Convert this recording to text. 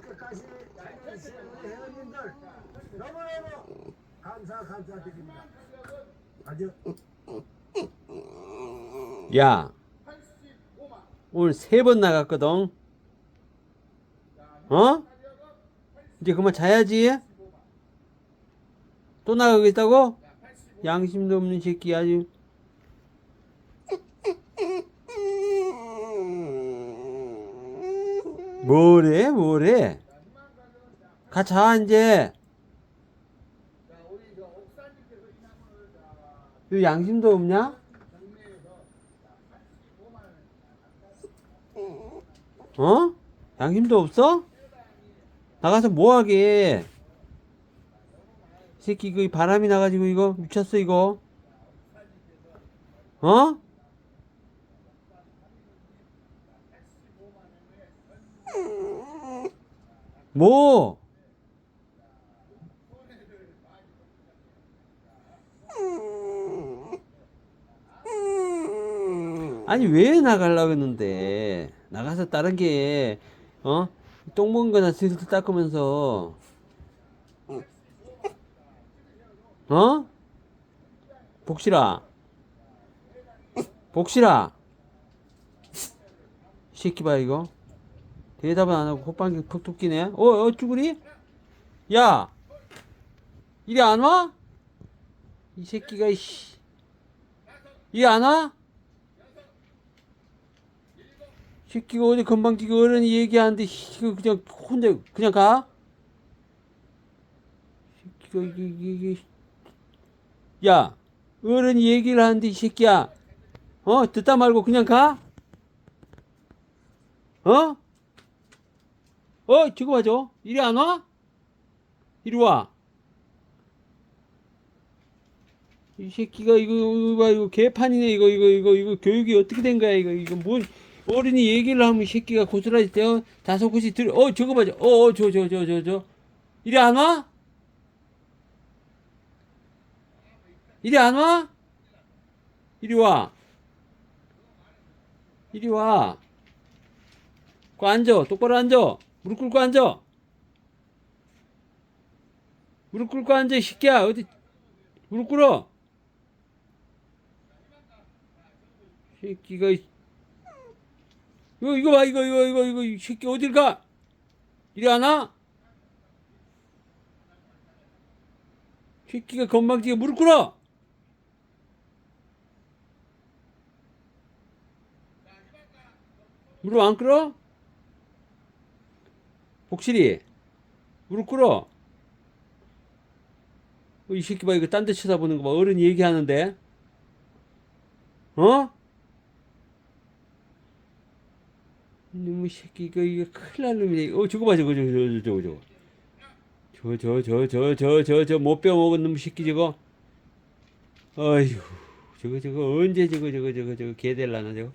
다녀주신 우리 회원님들 너무너무 감사 감사드립니다. 아주 야, 오늘 세 번 나갔거든. 어? 이제 그만 자야지. 또 나가겠다고? 양심도 없는 새끼 아주. 뭐래, 뭐래? 가자 이제. 너 양심도 없냐? 어? 양심도 없어? 나가서 뭐하게? 이 새끼 이거 바람이 나가지고 이거 미쳤어 이거. 어? 뭐? 아니 왜 나가려고 했는데 나가서 다른 게 어? 똥 먹은 거나 슬슬 닦으면서 어? 복실아 복실아 이 새끼 봐 이거 대답은 안 하고 콧방귀 푹 끼네 어? 어 쭈구리? 야 이리 안 와? 이 새끼가 이씨 이리 안 와? 새끼가 어제 건방지게 어른이 얘기하는데 씨, 이거 그냥 혼자 그냥 가? 새끼가 이게, 이게 야 어른이 얘기를 하는데 이 새끼야 어 듣다 말고 그냥 가? 어? 어 저거 봐줘 이리 안 와? 이리 와. 이 새끼가 이거 이거 봐 이거 개판이네 이거 이거 이거 이거 교육이 어떻게 된 거야 이거 이거 뭔 어른이 얘기를 하면 이 새끼가 고스란히 떼어 다섯 곳이 들어 어 저거 봐줘 어저 저 저 저 저 이리 안 와? 이리 안 와? 이리 와 이리 와. 그 앉아 똑바로 앉아 무릎 꿇고 앉아. 무릎 꿇고 앉아 이 새끼야. 어디? 무릎 꿇어. 새끼가 이- 이거 이거 봐 이거 이거 이거 이거 이 새끼 어딜 가? 이리 안 와? 새끼가 건방지게 무릎 꿇어. 무릎 안 꿇어? 복실이 무릎 꿇어. 어, 이 새끼 봐 이거 딴 데 쳐다보는 거 봐. 어른이 얘기하는데. 어? 이놈의 새끼 이거 이거 큰일 날 놈이네. 어 저거 봐 저거 저거 저거 저거 저거. 저 저 저 저 저저못 빼 먹은 놈 새끼 저거. 어휴 저거 저거 언제 저거 저거 저거 저거 개 될라나 저거